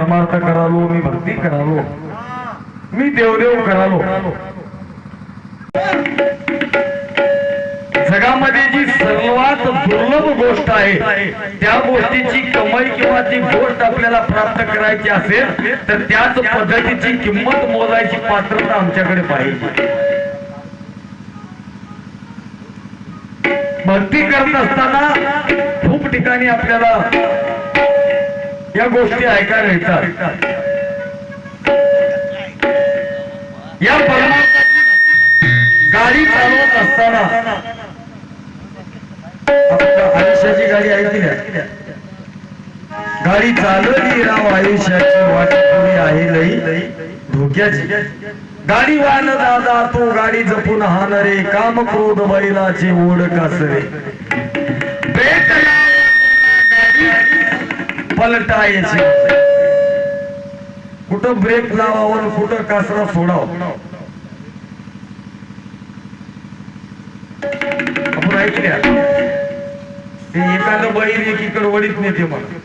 परमार्थ करालो मी भक्ती करालो. मी देवदेव करालो. जगामध्ये जी सर्वात दुर्लभ गोष्ट आहे त्या गोष्टीची कमाई किंवा ती गोष्ट आपल्याला प्राप्त करायची असेल तर त्याच पद्धतीची किंमत मोजायची पात्रता आमच्याकडे पाहिजे. भक्ती करत असताना खूप ठिकाणी आपल्याला या गोष्टी ऐकायला येतात. या परमार्थाची गाडी चालवत असताना आयुष्याची गाडी ऐकली गाडी चालवली राव आयुष्याची वाट पुढे आहे लई धोक्याची. गाडी वाहन दादा तो गाडी जपून हानरे काम क्रोध बैलाची ओढ कासरे. पलटायची कुठं ब्रेक लावावं कुठं कासरा सोडावं. आपण ऐकल्या ते एखादं बैल एकीकडे वडीत नेते मला.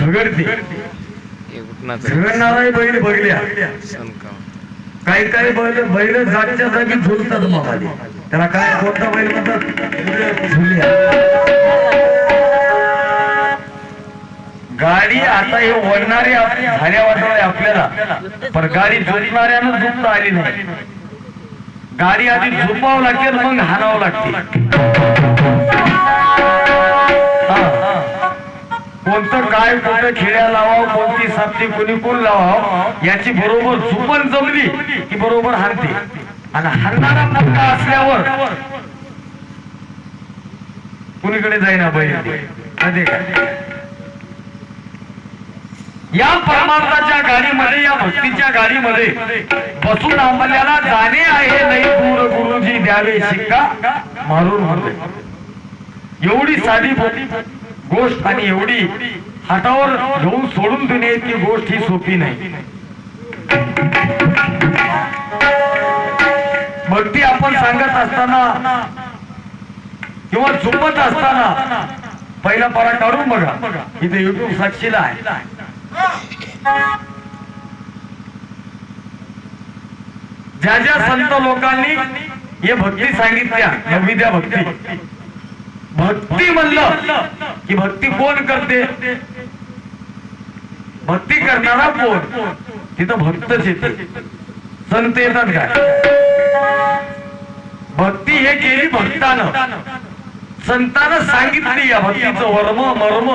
झगडते. झगडणाराही बैल बघल्या. काही काही बैल बैल जागच्या जागी झुलतात मला त्याला काय कोणता बैल म्हणतात? झुल्या गाडी आता हे वळणारे आप- झाल्या आपल्याला. पण गाडी झुलणाऱ्यानं झुलता आली नाही. गाडी आधी झोपावं लागते मग हाणावं लागते. हा. कोणतं काय कोणतं खेड्या लावावं कोणती सापटी कोणी कोण लावावं याची बरोबर झुपण जमली की बरोबर हाणते. आणि हाणणारा मुलगा असल्यावर कुणीकडे जाईना बैल अरे या परमार्थाच्या गाडीमध्ये या भक्तीच्या गाडीमध्ये बसून आम्हाला जाणे आहे नाही दूर गुरुजी द्यावे शिक्का मारून होते. एवढी साधी गोष्ट आणि एवढी हातावर घेऊन सोडून देणे इतकी गोष्ट ही सोपी नाही. भक्ती आपण सांगत असताना किंवा झुंबत असताना पहिला पारा काढून बघा इथे युट्यूब साक्षीला आहे. ज्या ज्या संत लोकांनी हे भक्ती सांगितल्या नवविद्या भक्ती. भक्ती म्हणलं की भक्ती कोण करते? भक्ती करणारा कोण? तिथं भक्तच येते संत येतात काय? भक्ती हे केली भक्तानं. संतानं सांगितली या भक्तीचं वर्म मर्म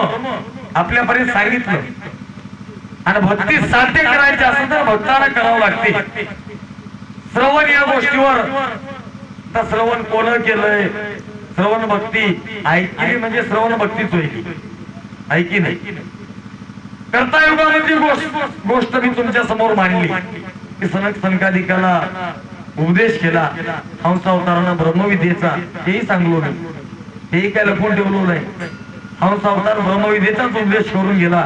आपल्यापर्यंत सांगितलं. आणि भक्ती साध्य करायची असेल तर भक्ताला करावं लागते. श्रवण या गोष्टीवर. तर श्रवण कोण केलंय? श्रवण भक्ती. ऐकली म्हणजे श्रवण भक्तीच होईल ऐकी नाही. करता युगामध्ये म्हणजे गोष्ट? गोष्ट मी तुमच्यासमोर मांडली. की सनक सनकाधिकाला उपदेश केला. हंस अवतारांना ब्रह्मविद्येचा हेही सांगलो नाही हेही काय लपून ठेवलो नाही. हंस अवतार ब्रह्मविद्येचाच उपदेश करून गेला.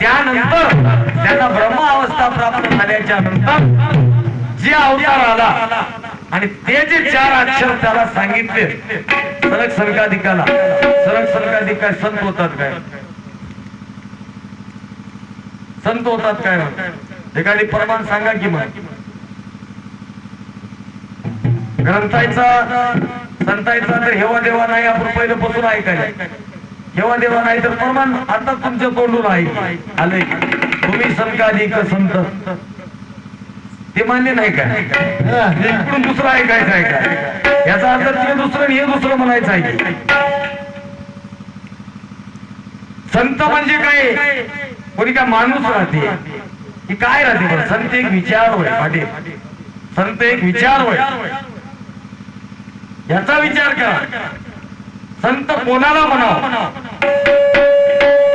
त्यानंतर त्यांना ब्रह्म अवस्था प्राप्त झाल्याच्यानंतर जे अवतार आला आणि ते जे चार अक्षर त्याला सांगितले सरक सरकाधिकाला सरक सरकाधिकार संत होतात काय? संत होतात काय मग? एखादी प्रमाण सांगा की मग. ग्रंथायचा संतायचा तर हेवा देवा नाही आपण पहिल्यापासून ऐकायला. हेवा देवा नाही तर प्रमाण आता तुमच्या तोंडून आहे. आलंय तुम्ही संकाधिक संत. ते मान्य नाही काय इकडून दुसरं ऐकायचं आहे काय याचा अर्थ ते दुसरं हे दुसरं म्हणायचं आहे. संत म्हणजे काय? कोणी काय माणूस राहते. की काय राहते बरं? संत एक विचार होय पाटील. संत एक विचार होय. याचा विचार करा. संत कोणाला म्हणाव?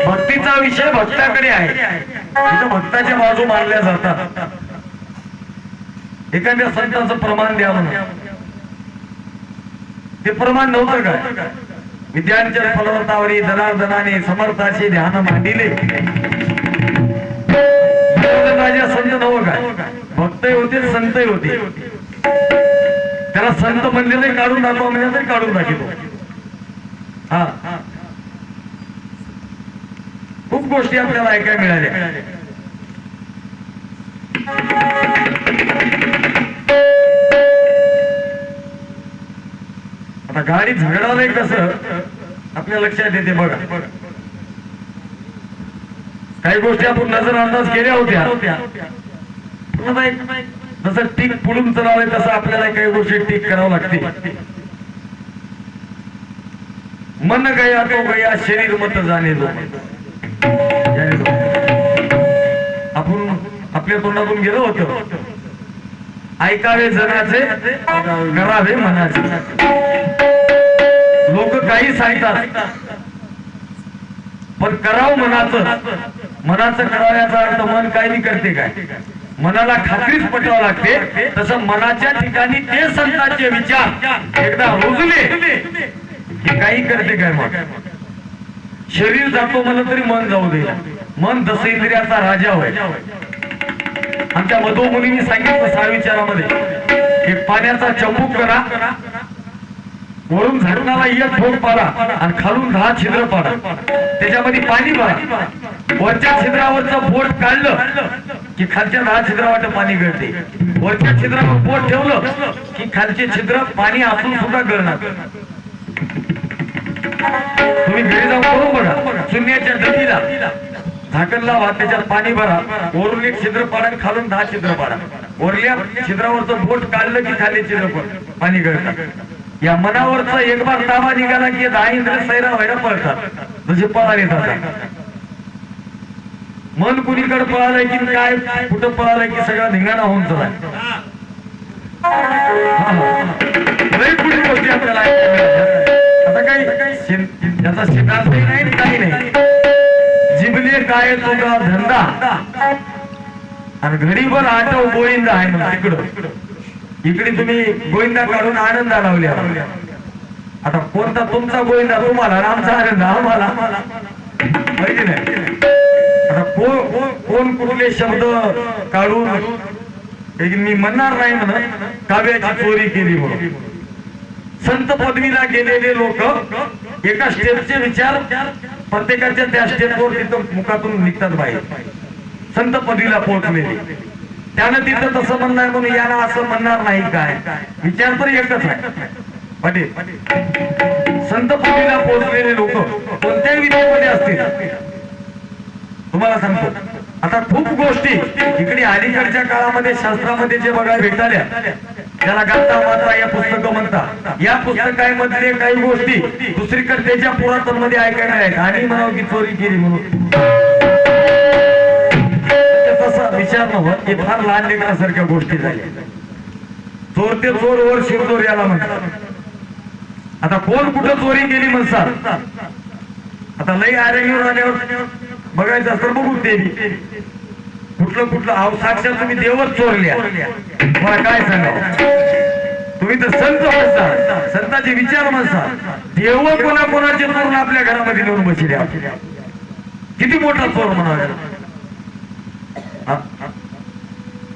भक्तीचा विषय भक्ताकडे आहे. तिथं भक्ताच्या बाजू मानल्या जातात. एखाद्या संतांचं प्रमाण द्या म्हणून. ते प्रमाण नव्हतं काय? विद्यांच्या फलवतावरी दनार्दनाने समर्थाचे ध्यान मांडिले. राजा संत नव काय? भक्तही होते संतही होते. त्याला संत म्हणले काढून दाखवा म्हणजे काढून दाखवतो हा. खूप गोष्टी आपल्याला ऐकायला मिळाल्या. आता गाडी झगडालंय कसं आपल्या लक्षात येते बघा. काही गोष्टी आपण नजर अंदाज केल्या होत्या. जसं टीक पुढून चलावे तसं आपल्याला काही गोष्टी टीक करावं लागते मन गया तो गया शरीर मत जाणे दो. जाणे आपण आपल्या तोंडातून गेलो होतो. ऐकावे जनाचे करावे मनाचे. लोक काही सांगतात पण करावं मनाचं. मनाचं करावयाचा अर्थ मन काही नाही करते काय? मनाला खात्रीच पटावं लागते. तसं मनाच्या ठिकाणी ते संतांचे विचार. एकदा रुजले की काही करते काय मग? शरीर जातो म्हणलं तरी मन जाऊ दे. मन दस इंद्रियाचा राजा होय. आमच्या मधोमुनी सांगितलं सहा विचारामध्ये की पाण्याचा चंबूक करा वरून झाडणाला एक ठोक पाडा आणि खालून दहा छिद्र पाडा. त्याच्यामध्ये पाणी भरा. वरच्या छिद्रावरचं बोट काढलं की खालच्या दहा छिद्रावाट पाणी गळते. वरच्या छिद्रावर बोट ठेवलं की खालचे छिद्र पाणी असून सुद्धा गळणार. तुम्ही घरी जाऊन करून बघा. शून्याच्या नदीला झाकण लावा त्याच्यात पाणी भरा. वरून एक छिद्र पाडा खालून दहा छिद्र पाडा. वरल्या छिद्रावरचं बोट काढलं की खाली छिद्र पाणी गळतात या मनावरचा एक बार ताबा निघाला की दहा इंद्र सैरा व्हायला पळतात. जसे पळाले जातात मन कुणीकडे पळालंय की काय कुठं पळालंय की सगळा धिंगाणा होऊन चला लई गोष्टी आपल्याला. आता काही शिन- याचा सिद्धांत नाही काही नाही. जिबले काय तुझा धंदा? आणि घरी पण आठव गोविंद आहे ना तिकडं. इकडे तुम्ही गोविंदा काढून आनंद लावल्या. आता कोणता तुमचा गोविंदा? तुम्हाला आमचा आनंद आम्हाला. माहिती नाही. आता कोण कुठले शब्द काढून मी म्हणणार नाही म्हणत काव्याची चोरी केली म्हणून. संत पदवीला गेलेले लोक एका स्टेपचे विचार प्रत्येकाच्या त्या स्टेपवर तिथं मुखातून निघतात बाहेर. संत पदवीला पोहोचलेले. त्यानं तिथं तसं म्हणणार म्हणून याला असं म्हणणार नाही काय? विचार तर एकच आहे. म्हणजे संत पदवीला पोहोचलेले लोक कोणत्याही विषयामध्ये असतील? तुम्हाला सांगतो. आता खूप गोष्टी इकडे अलीकडच्या काळामध्ये शास्त्रामध्ये जे बघायला भेटल्या त्याला गाता मात्रा या पुस्तक म्हणतात या पुस्तकामधले काही गोष्टी दुसरीकडे त्याच्या पुरातनमध्ये ऐकायला आहेत आणि म्हणावं की चोरी केली म्हणून. तसा विचार नव्हत हे फार लहान लेकरासारख्या गोष्टी झाल्या. चोर ते चोर वर शिरचोर याला म्हणतात. आता कोण कुठं चोरी केली म्हणतात? आता लई आरोग्य आल्यावर बघायचं असतं बघू ते. कुठलं कुठलं अहो साक्षात तुम्ही देवच चोरल्या. मला काय सांगा तुम्ही तर संत म्हणता संताचे विचार म्हणता देव कोणा कोणाचे चोरून आपल्या घरामध्ये नेऊन बसल्या किती मोठा चोर म्हणावा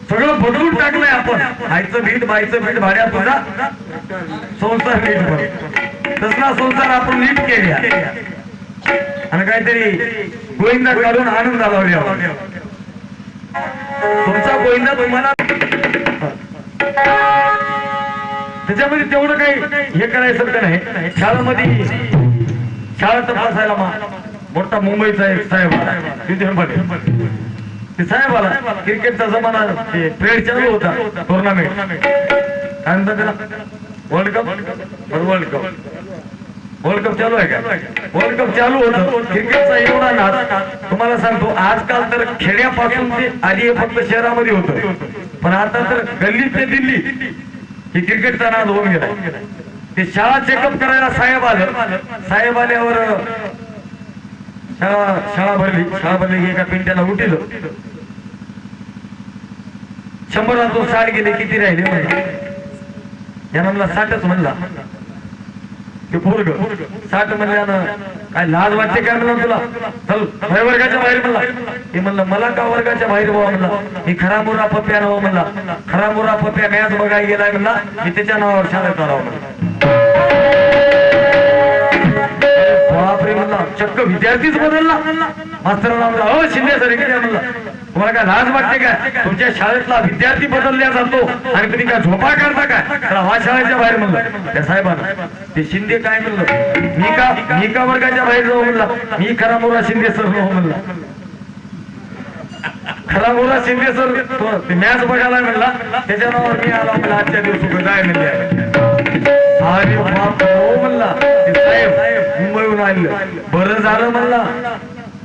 सगळं बदलून टाकलंय आपण. आईचं भीट बाईचं भीट भाड्या तुझा. संसार नीट बघ. तसला संसार आपण नीट केल्या. आणि काहीतरी गोविंदा काढून आनंद आला तुमचा गोविंदा तुम्हाला त्याच्यामध्ये तेवढं काही हे करायचं नाही. शाळेमध्ये शाळा तपासायला मा मोठा मुंबईचा एक साहेब तिथे ते साहेब आला क्रिकेटचा जमाना ते चालू होता टुर्नामेंट काय म्हणतात त्याला world cup world cup world cup चालू आहे का? वर्ल्ड कप चालू होतं. क्रिकेटचा एवढा नाद. तुम्हाला सांगतो आजकाल तर खेड्यापासून ते आधी हे फक्त शहरामध्ये होतं. पण आता तर गल्ली ते दिल्ली. ही क्रिकेटचा नाद होऊन गेला. ते शाळा चेकअप करायला साहेब आलं. साहेब आल्यावर शाळा शाळा भरली. शाळा भरली की एका पिंट्याला उठिल. शंभरातून साठ गेले किती राहिले म्हणला यानं म्हणला साठच म्हणला. हे पोरग साठ म्हणल्यानं काय लाज वाटते काय म्हणलं तुला? चल भय वर्गाच्या बाहेर म्हणला. हे म्हणलं मला का वर्गाच्या बाहेर बाबा म्हणला? मी खरा मोरा पप्या नाव म्हणला. खरा मोरा पप्या मॅच बघायला गेलाय म्हणला. मी त्याच्या नावावर शाळेत करावं म्हणला. बापरे म्हणला चक्क विद्यार्थीच बदलला मास्तर म्हणला अ शिंदे सर किती म्हणला. तुम्हाला काय लाज वाटते काय तुमच्या शाळेतला विद्यार्थी बदलल्या जातो आणि तुम्ही काय झोपा काढता काय? तर हा शाळेच्या बाहेर म्हणलं. त्या साहेबांना. ते शिंदे काय म्हणलं? मी का मी का वर्गाच्या बाहेर जाऊ म्हणला? मी खरा मोरा शिंदे सर हो म्हणला. खरा मोरा शिंदे सर ते मॅच बघायला म्हणला. त्याच्या नावावर मी आला म्हणला आजच्या दिवस काय म्हणले. अरे बाप हो म्हणला. ते साहेब मुंबईहून आणलं बरं झालं म्हणला.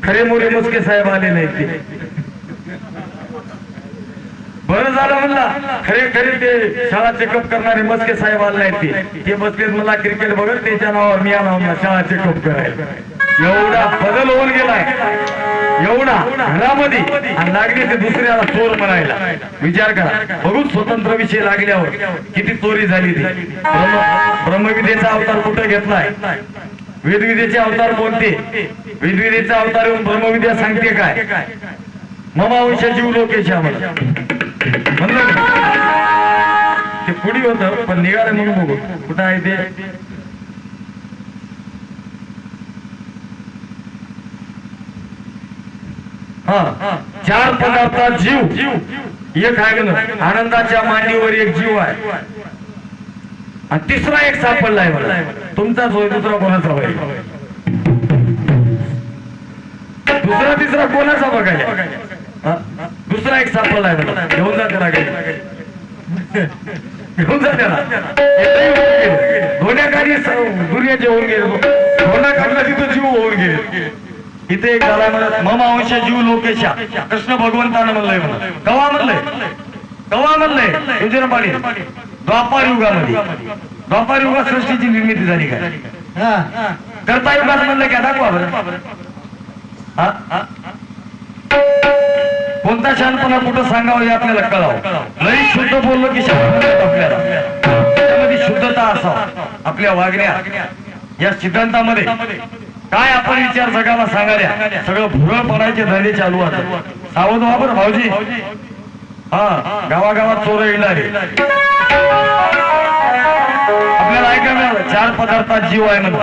खरे मोरे मुसके साहेब आले नाही ते. बरं झालं म्हणला. खरे खरे ते शाळा चेकअप करणारे मस्के साहेब आले आहेत ते. ते मला क्रिकेट बघत त्याच्या नावावर मी आला शाळा चेकअप करायला. एवढा बदल होऊन गेलाय. एवढा घरामध्ये. आणि लागले ते दुसऱ्याला चोर म्हणायला. विचार करा. बघून स्वतंत्र विषय लागल्यावर किती चोरी झाली ती. ब्रह्मविद्येचा अवतार कुठे घेतलाय? वेदविद्येचे अवतार कोणते? वेदविद्येचा अवतार येऊन ब्रह्मविद्या सांगते काय? ममावंशाची वंश जीव लोकेशा म्हणलं ते पुढी होत पण निघाले म्हणून बघू. कुठं आहे ते? हा चार पदार्थात जीव. जीव एक आहे ना आनंदाच्या मांडीवर एक जीव आहे. आणि तिसरा एक सापडलाय मला. तुमचाच होय दुसरा कोणाचा होय? दुसरा तिसरा कोणाचा बघायला? दुसरा एक सापडलाय मला घेऊन जा त्याला घेऊन जा त्याला. स- दुर्याचे होऊन गेले धोण्याखाली तिथं जीव होऊन गेले. इथे एक म्हणत मम अंश जीव लोकेशा. कृष्ण भगवंतानं म्हणलंय म्हणा कवा म्हणलंय? कवा म्हणलंय? युजन पाणी द्वापार युगामध्ये. द्वापार युगात सृष्टीची निर्मिती झाली काय? करता युगात म्हणलं काय दाखवा बरं. हा? कोणता शहाणपणा कुठं सांगावं हे आपल्याला कळावं. लई शुद्ध बोललो की शब्द आपल्याला. त्यामध्ये शुद्धता असावं. आपल्या वागण्या. या सिद्धांतामध्ये. काय आपण विचार जगाला सांगायला? सगळं भुरळ पडायचे धंदे चालू आहेत सावध व्हा बरं भाऊजी. हा गावागावात चोर येणारे आपल्याला ऐका मिळालं चार पदार्थात जीव आहे म्हणून.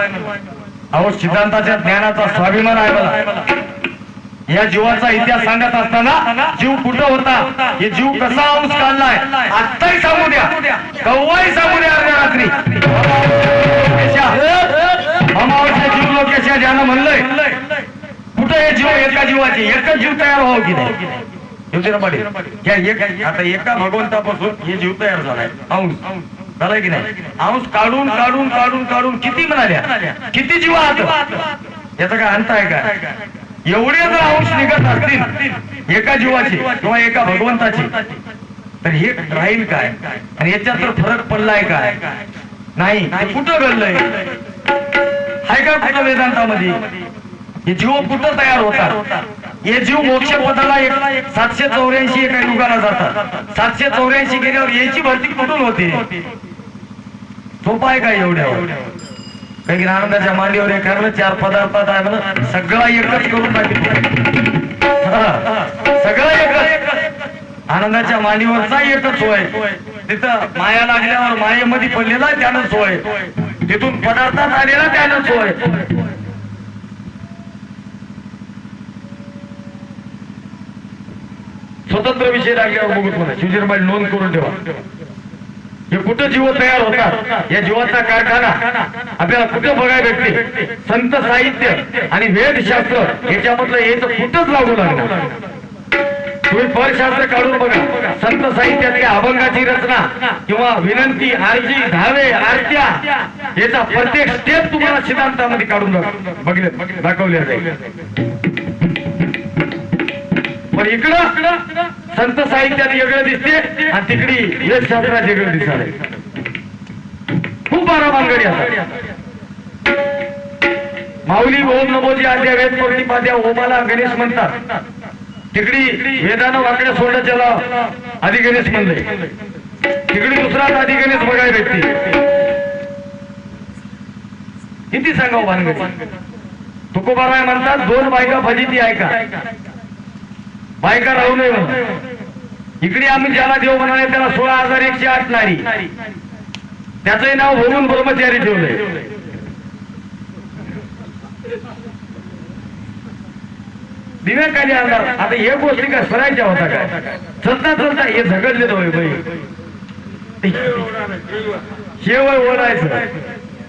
अहो सिद्धांताच्या ज्ञानाचा स्वाभिमान आहे मला. या जीवाचा इतिहास सांगत असताना जीव कुठं होता? हे जीव कसा अंश काढलाय? आत्ताही सांगू द्या. कव्वाही सांगू द्या अर्ध्या रात्री. अमावस्या जीव लोकेशा ज्यानं म्हणलंय कुठं हे जीव एका जीवाचे? एकच जीव तयार व्हावं की नाही? आता एका भगवंतापासून हे जीव तयार झालाय. अंश झालाय की नाही? अंश काढून काढून काढून काढून किती म्हणाल्या? किती जीव आहात? याचा काय अंत आहे का? एवढे जर अंश निघत असतील एका जीवाचे किंवा एका भगवंताचे तर हे राहील काय? आणि याच्यात तर फरक पडलाय काय? नाही कुठं घडलंय? हाय का कुठं वेदांतामध्ये? हे जीव कुठं तयार होतात? हे जीव मोक्ष पदाला एक सातशे चौऱ्याऐंशी एका युगाला जातात. सातशे चौऱ्याऐंशी गेल्यावर याची भरती कुठून होते? सोपा आहे काय एवढ्यावर? काही आनंदाच्या मांडीवर एखादं चार पदार्थात आणलं सगळा एकच करून टाकतो हा, एकच आनंदाच्या मांडीवरचा एकच होय तिथं माया लागल्यावर मायेमध्ये पडलेला त्यानं सोय तिथून पदार्थात आलेला त्यानं सोय स्वतंत्र विषय लागल्यावर बघूत म्हणा शिवजीरबाई नोंद करून ठेवा हे कुठं जीव तयार होतात? या जीवाचा कारखाना. आपल्याला कुठं बघायला भेटते? संत साहित्य आणि वेदशास्त्र याच्यामधलं हे तर कुठंच लागू लागणार? तुम्ही परशास्त्र काढून बघा. संत साहित्यातल्या अभंगाची रचना किंवा विनंती आरजी धावे आरत्या याचा प्रत्येक स्टेप तुम्हाला सिद्धांतामध्ये काढून बघ- बघले दाखवल्या जाईल. पण इकडं संत साहित्याने वेगळं दिसते आणि तिकडे वेदशास्त्रात वेगळं दिसायला खूप बारा भानगडी असतात. माऊली ओम नमोजी आद्या वेद पाद्या ओमाला गणेश म्हणतात. तिकडी वेदानं वाकड्या सोडलं त्याला आधी गणेश म्हणले. तिकडे दुसरा आधी गणेश बघायला भेटते. किती सांगाव भानगडी? तुकोबाराय म्हणतात दोन बायका फजिती ऐका. बायका राहू नये इकडे आम्ही ज्याला देव म्हणाले त्याला सोळा हजार एकशे आठ नारी. त्याचंही नाव भरून ब्रह्मचारी ठेवलंय. दिव्याकाली आला आता हे गोष्टी काय सरायच्या होता काय? चलता चलता हे झगडले तो बाई शेवळ ओढायचं.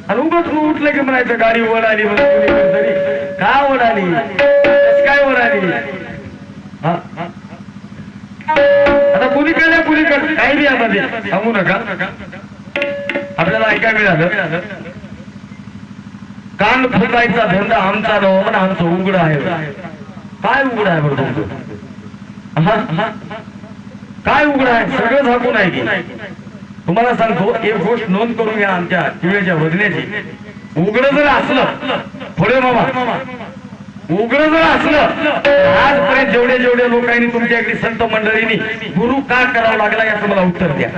आणि उगाच मग उठलं की म्हणायचं गाडी ओढाली आली कुणीकडे तरी. का ओढाली? आली काय ओढाली? आली आता कुणीकडे कुणीकडे? काही बी यामध्ये. सांगू नका. आपल्याला ऐकायला मिळालं. कान फुटायचा धंदा आमचा पण आमचं उघड आहे. काय उघड आहे बरं तुमचं? काय उघड आहे? सगळं झाकून आहे की? तुम्हाला सांगतो एक गोष्ट नोंद करून घ्या आमच्या किवेच्या वजण्याची उघड जर असलं पुढे मामा. उघड जर असलं आजपर्यंत जेवढे जेवढे लोकांनी तुमच्याकडे संत मंडळींनी गुरु का करावा लागला याचं मला उत्तर द्या.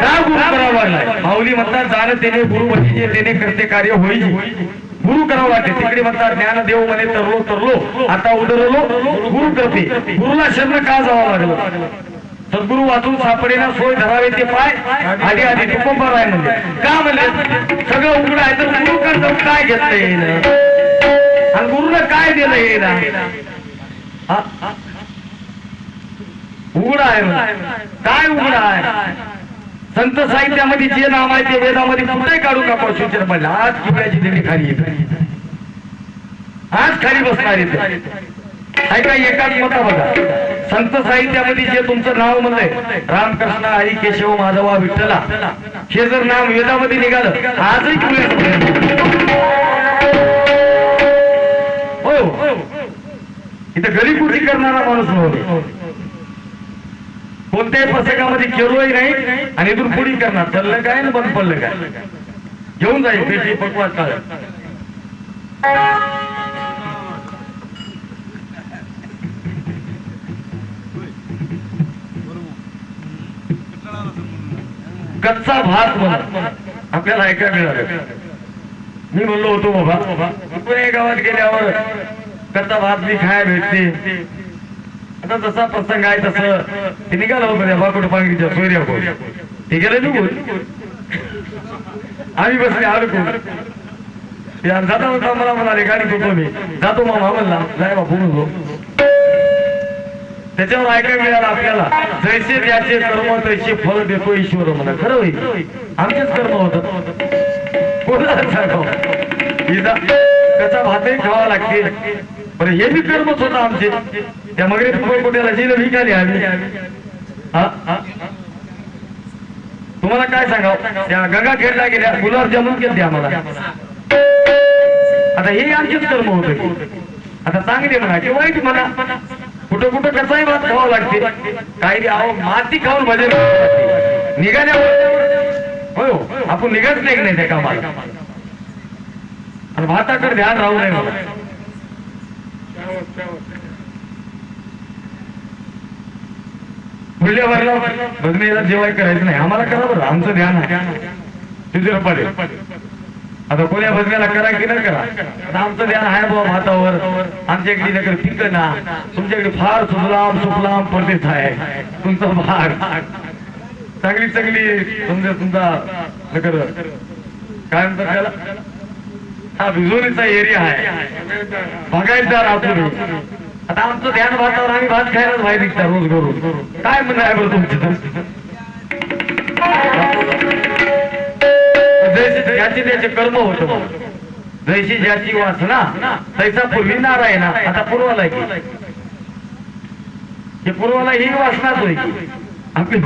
का गुरु करावा लागला? माऊली म्हणतात जाण त्याने गुरु म्हणजे त्याने करते कार्य होईल गुरु करावं लागते तिकडे म्हणतात ज्ञान देव म्हणे तरलो तरलो आता उडरलो गुरु करते. गुरुला शरण का जावं लागलं? सद्गुरु वाचून सापडेना सोय धरावे ते पाय. आधी आधी टुकुंबर आहे म्हणजे का म्हणले? सगळं उघड आहे तर गुरु करता काय घेतलं येईल आणि गुरुला काय दिलं येईल उघड आहे काय उघड आहे? संत साहित्यामध्ये जे नाम आहे ते वेदामध्ये कुठे काढू का सूचना पडला आज किबळ्याची दिंडी खाली येते. आज खाली बसणार येते ऐका एकाच मता बघा. संत साहित्यामध्ये जे तुमचं नाव म्हणलंय रामकृष्ण हरी केशव माधवा विठ्ठला हे जर नाव वेदामध्ये निघालं आजही तुम्ही हो. इथं गरीबुद्धी करणारा माणूस नव्हते कोणत्याही प्रसंगामध्ये केलोही नाही आणि इथून पुढे करणार. चाललं काय ना बंद पडलं काय? घेऊन जाईल पेटी पकवास काळ कच्चा भात म्हणा आपल्याला ऐकायला मिळालं. मी म्हणलो होतो बाबा पुणे गावात गेल्यावर कच्चा भात मी खाया भेटते. आता जसा प्रसंग आहे तसं ते निघालं होतं बाकुट पांगरीच्या सोयऱ्या कोण ते गेलं निघून. आम्ही बसले अडकून जाता होता मला म्हणाले गाडी करतो मी. जातो मामा म्हणला जाय बापू म्हणलो त्याच्यावर ऐकायला मिळालं आपल्याला. जैसे ज्याचे कर्म तैसे फल देतो ईश्वर म्हणा खरं होईल. आमचेच कर्म होत कोणाला त्याचा भातही खावा लागते. पण हे बी कर्मच होतं आमचे. त्या मगरे कोट्याला जिल विकाली आम्ही. हा? तुम्हाला काय सांगाव? त्या गंगा खेळला गेल्या. गुलाब जमून केले आम्हाला. आता हे आमचेच कर्म होत. आता चांगले म्हणा की वाईट म्हणा. कुठं कुठं कसाही भात खावा लागते. काही अहो माती खाऊन भजन निघाल्यावर होय हो आपण निघत नाही नाही त्या कामाला. आणि भाताकडे ध्यान राहू नये मला पुढल्या वारला भजनीला जेवाय करायचं नाही. आम्हाला करा बरं आमचं ध्यान आहे. तिथे पडेल आता कोण्या बदल्याला करा की नाही करा? आता आमचं ध्यान आहे बाबा भातावर. आमच्या इकडे नगर पिक ना. तुमच्याकडे फार सुफलाम सुफलाम परदेश आहे. तुमचा भाग. चांगली चांगली. समजा तुमचा नगर. काय म्हणतात त्याला? हा भिजोनीचा एरिया आहे. बघायचा राहतो आता आमचं ध्यान भातावर आम्ही भात खायलाच बाहेर निघता रोज करून काय म्हणणं आहे बरं तुमचं? जैसे ज्याची त्याचे कर्म होतो. जैशी ज्याची वासना तैसा पूर्वी नारायण आता पूर्वाला की? हे पूर्वाला ही वासनाच होय आपली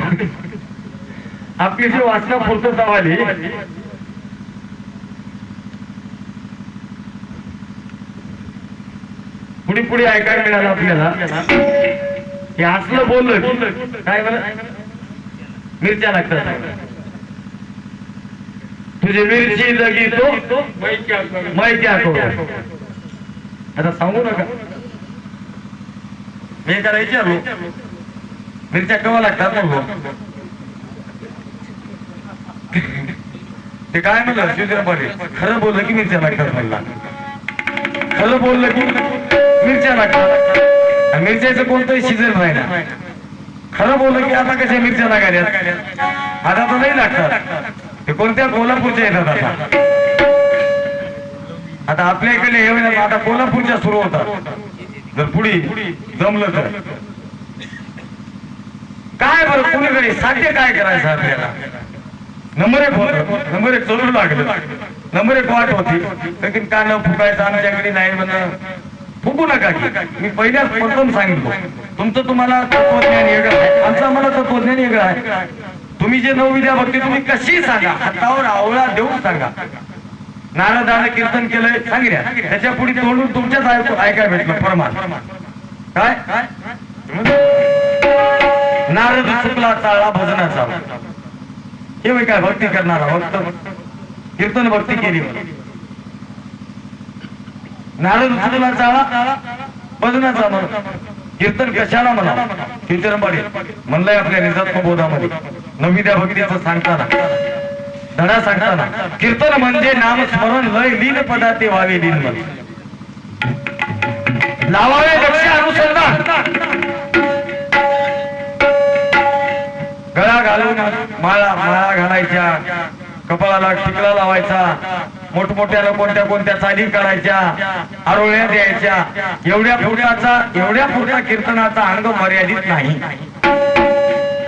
आपली जी वासना पूर्तता वाली पुढे पुढे ऐकायला मिळालं आपल्याला. हे असलं बोललं काय बरं? मिरच्या लागतात. तुझे मिरची लगी तो मैं करू आता सांगू नका. हे करायची आलो मिरच्या केव्हा लागतात ना ते काय म्हणलं? शिवसेनापणे खरं बोललं की मिरच्या लागतात म्हणला. खरं बोललं की मिरच्या लागतात. मिरच्याचं कोणतंही सीझन नाही ना. खरं बोललं की आता कशा मिरच्या लागायला आता तर नाही लागतात. ते कोणत्या कोल्हापूरच्या येतात आता? आता आपल्या इकडे हे होईना, आता कोल्हापूरच्या सुरू होतात. जर पुढे जमलं तर. काय बरं कुणीकडे साध्य काय करायचं आपल्याला? नंबर एक होत नंबर एक चलू लागलं. नंबर एक वाट होती. लेकिन का न फुकायचं आमच्याकडे नाही म्हणणं. फुकू नका मी पहिल्याच प्रथम सांगितलं. तुमचं तुम्हाला तत्वज्ञान वेगळं आहे. आमचं आम्हाला तत्वज्ञान वेगळं आहे. तुम्ही जे नऊ विद्या भक्ती तुम्ही कशी सांगा? हातावर आवळा देऊन सांगा. नारदानं कीर्तन केलंय सांगितल्या त्याच्या पुढे तोंडून तुमच्याच ऐकायला भेटलं प्रमाण काय? नारद चुकला चाळा भजनाचा. हे होय काय भक्ती करणारा भक्त कीर्तन भक्ती केली नारद चुकला चाळा भजनाचा म्हणून. कीर्तन कशाला म्हणा कीर्तन कीर्तनबाडी म्हणलंय आपल्या निजात्म बोधामध्ये नवी त्या भक्तीचं सांगताना. धडा सांगताना. कीर्तन म्हणजे नामस्मरण लय लीन पदाते व्हावे लीन म्हण लावावे लक्ष अनुसंधान. गळा घालून माळा माळा घालायच्या. कपाळाला शिकला लावायचा. मोठमोठ्याला कोणत्या कोणत्या चाली करायच्या आरोळ्या द्यायच्या एवढ्या फुटाचा एवढ्या फुटा कीर्तनाचा अंग मर्यादित नाही.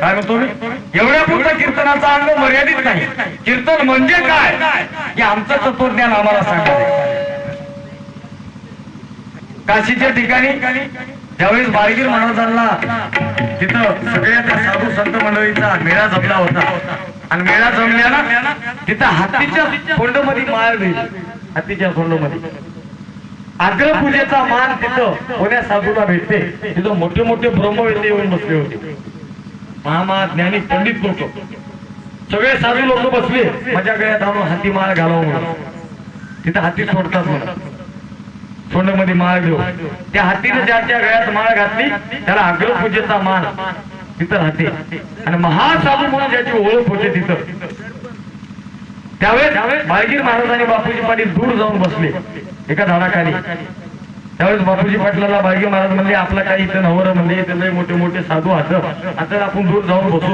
काय म्हणतो मी? एवढ्या फुटा कीर्तनाचा अंग मर्यादित नाही. कीर्तन म्हणजे काय? हे आमचं तत्वज्ञान आम्हाला सांगायचं काशीच्या ठिकाणी ज्यावेळेस बाळगीर महाराजांना तिथं सगळ्या त्या साधू संत मंडळीचा मेळा जमला होता. आणि मेळा जमल्यानं तिथं हत्तीच्या कोंडमध्ये माळ दिली हत्तीच्या कोंडमध्ये अग्रपूजेचा मान तिथं पुण्या साधूला भेटते. तिथं मोठे मोठे ब्रह्मवेते येऊन बसले होते. महामा ज्ञानी पंडित लोक. सगळे साधू लोक बसले. माझ्या गळ्यात आणून हाती माळ घालावं म्हणून. तिथं हाती सोडतात म्हणून. सोंडमध्ये माळ घेऊ त्या हातीने ज्याच्या गळ्यात माळ घातली त्याला अग्रपूजेचा मान. तिथं राहते. आणि महासाधू म्हणून ज्याची ओळख होते तिथं. त्यावेळेस बाळगीर महाराज आणि बापूजी पाटील दूर जाऊन बसले एका झाडाखाली. त्यावेळेस बापूजी पाटलाला बाळगीर महाराज म्हणले आपला काही इथं नवर म्हणजे इथं मोठे मोठे साधू हात आता आपण दूर जाऊन बसू.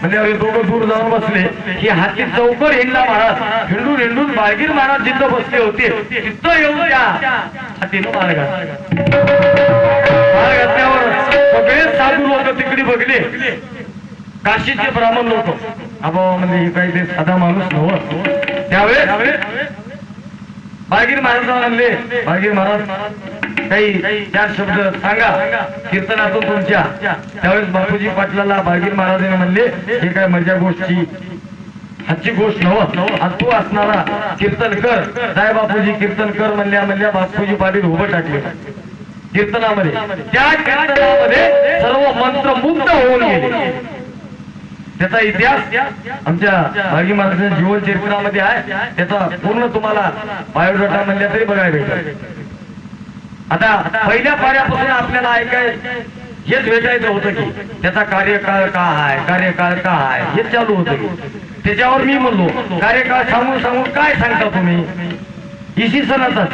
म्हणजे दोघं दूर जाऊन बसले. की हाती चौकर हिंडला महाराज. हिंडून हिंडून बाळगीर महाराज जिथं बसले होते तिथं येऊन त्या हातीनं मार घातला. माळ घातल्यावर सगळे साधू लोक तिकडे बघले. काशीचे ब्राह्मण लोक अबा म्हणजे काही ते साधा माणूस नव त्यावेळेस बागीर महाराज म्हणले बागीर महाराज काही चार शब्द सांगा कीर्तनातून तुमच्या. त्यावेळेस बापूजी पाटलाला बागीर महाराजांनी म्हणले हे काय मजा गोष्टी हाची गोष्ट नव आज तू असणारा कीर्तन कर. जाय बापूजी कीर्तन कर म्हणल्या म्हणल्या बापूजी पाटील उभं टाकले. कीर्तनामध्ये. त्या कीर्तनामध्ये सर्व मंत्र मुग्ध होऊन गेले. त्याचा इतिहास आमच्या भागी महाराजांच्या जीवन चरित्रामध्ये आहे. त्याचा पूर्ण तुम्हाला बायोडाटा म्हणल्या तरी बघायला भेटेल. आता पहिल्या पाड्यापासून आपल्याला ऐकाय हेच भेटायचं होतं की त्याचा कार्यकाळ का आहे कार्यकाळ का आहे हेच चालू होतं त्याच्यावर मी म्हणलो कार्यकाळ सांगून सांगून काय सांगता तुम्ही? इसवी सणाचा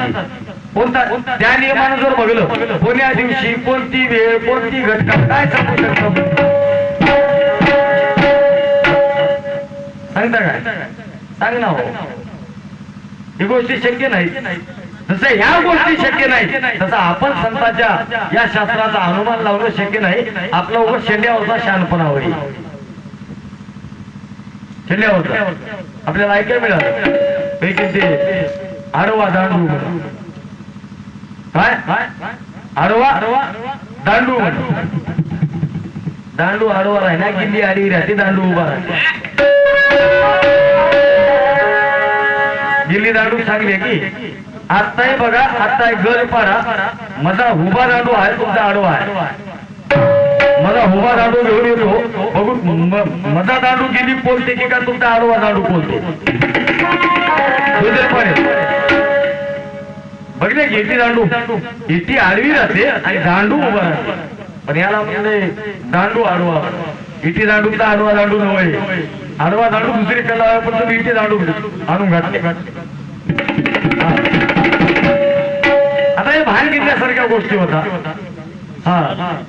कोणता? त्या नियमानं जर बघलं. कोण्या दिवशी कोणती वेळ कोणती घटना काय सांगू शकतो? सांगता काय? सांग ना हो. ही गोष्टी शक्य नाही. जसं ह्या गोष्टी शक्य नाही तसं आपण संतांच्या या शास्त्राचा अनुमान लावणं शक्य नाही. आपला उभं शेंड्यावरचा शानपणा होईल शेंड्यावरचा. आपल्याला ऐकायला मिळालं. पैकी ते आडवा दांडू. आडवा? दांडू. दांडू आडवा राही ना किल्ली आडी राहते दांडू उभा राहते गिल्ली दांडू सांगले की? आत्ताही बघा आता घर पाडा. माझा उभा दांडू आहे तुमचा आडवा आहे. माझा उभा दांडू घेऊन येतो. बघू म- माझा दांडू गेली बोलते की का तुमचा आडवा दांडू बोलतो? म्हटले पण दांडू. इटी आडवी राहते आणि दांडू उभा राहते. पण याला म्हणजे दांडू आडवा. इटी तर आडवा दांडू नव्हे. आडवा दांडू दुसरीकडे लावा पण तुम्ही इटी दांडू आणून घातले आता हे बाहेर घेतल्यासारख्या गोष्टी होता. हा.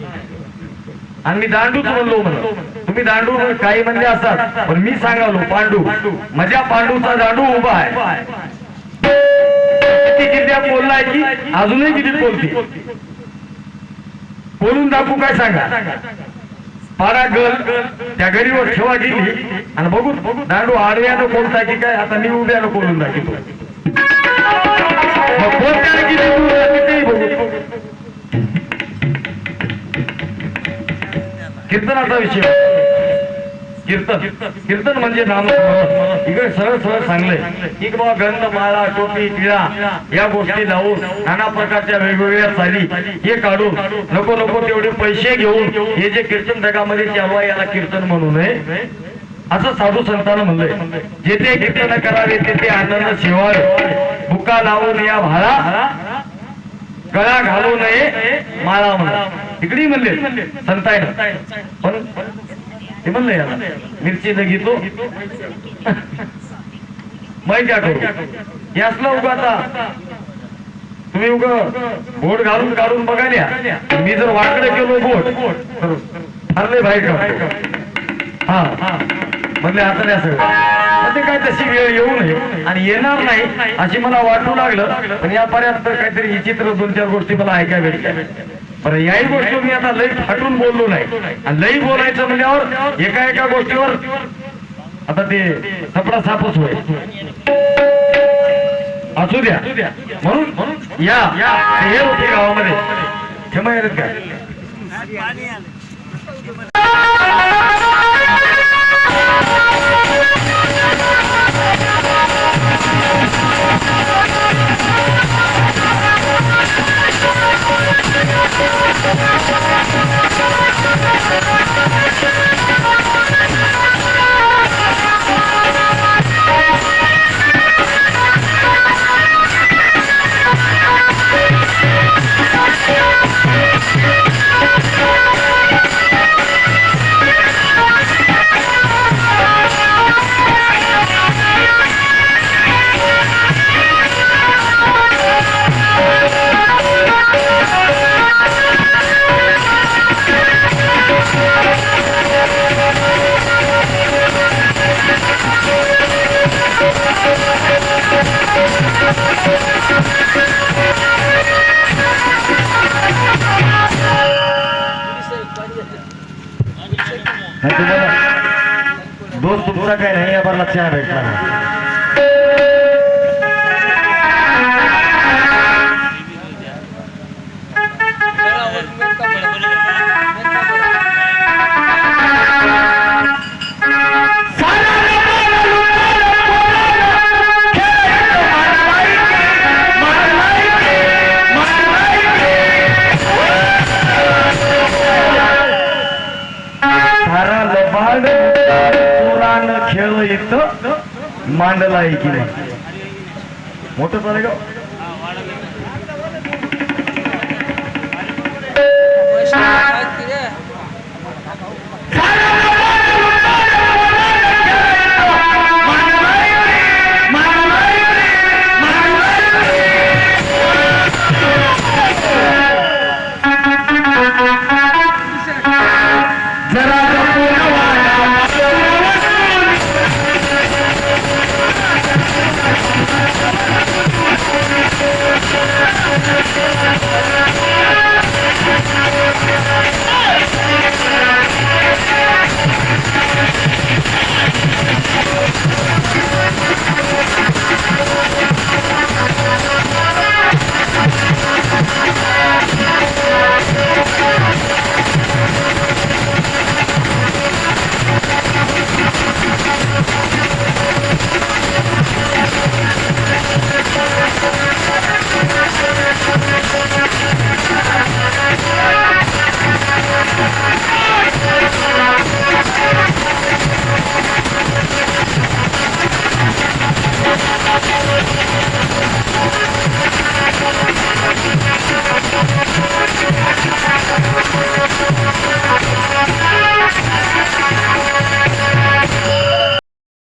आणि मी दांडूच म्हणलो म्हणून. तुम्ही दांडू काही म्हणजे असतात पण मी सांगालो पांडू. माझ्या पांडूचा दांडू उभा आहे. किती किती बोललाय की अजूनही किती बोलते. बोलून दाखवू काय सांगा? पारा गल त्या गरीवर ठेवा गेली आणि बघू दांडू आडव्यानं बोलता की काय आता मी उभ्यानं बोलून दाखवतो. मग बघू कीर्तनाचा विषय? कीर्तन. कीर्तन म्हणजे नाम. इकडे सरळ सरळ सांगलंय की बाबा ग्रंथ माळा टोपी टिळा या गोष्टी लावून नाना प्रकारच्या वेगवेगळ्या चाली हे काढून नको नको तेवढे पैसे घेऊन हे जे कीर्तन जगामध्ये चालू आहे याला कीर्तन म्हणू नये. असं साधू संतानं म्हणलंय. जेथे कीर्तन करावे तेथे आनंद शिवाय बुका लावून या भाळा गळा घालू नये माळा म्हणा. इकडे म्हणले संतायनं पण हे म्हणलं याला मिरची न घेतो. माहिती आठवतो. हे असलं उगा आता. तुम्ही उग बोट घालून काढून बघायला मी जर वाकडे केलो बोट ठरले भाई हा हा. म्हणले आता नाही सगळं. ते काय तशी वेळ येऊ नये आणि येणार नाही अशी मला वाटू लागलं. पण यापर्यंत काहीतरी विचित्र दोन चार गोष्टी मला ऐकायला भेटल्या. बरं याही गोष्टी मी आता लई फाटून बोललो नाही. आणि लई बोलायचं म्हणल्यावर एका एका गोष्टीवर आता ते सपडा सापच होय असू द्या. म्हणून म्हणून या हे होते गावामध्ये. ठेमा येत काय मांडला आहे की नाही? मोठं चालेल का?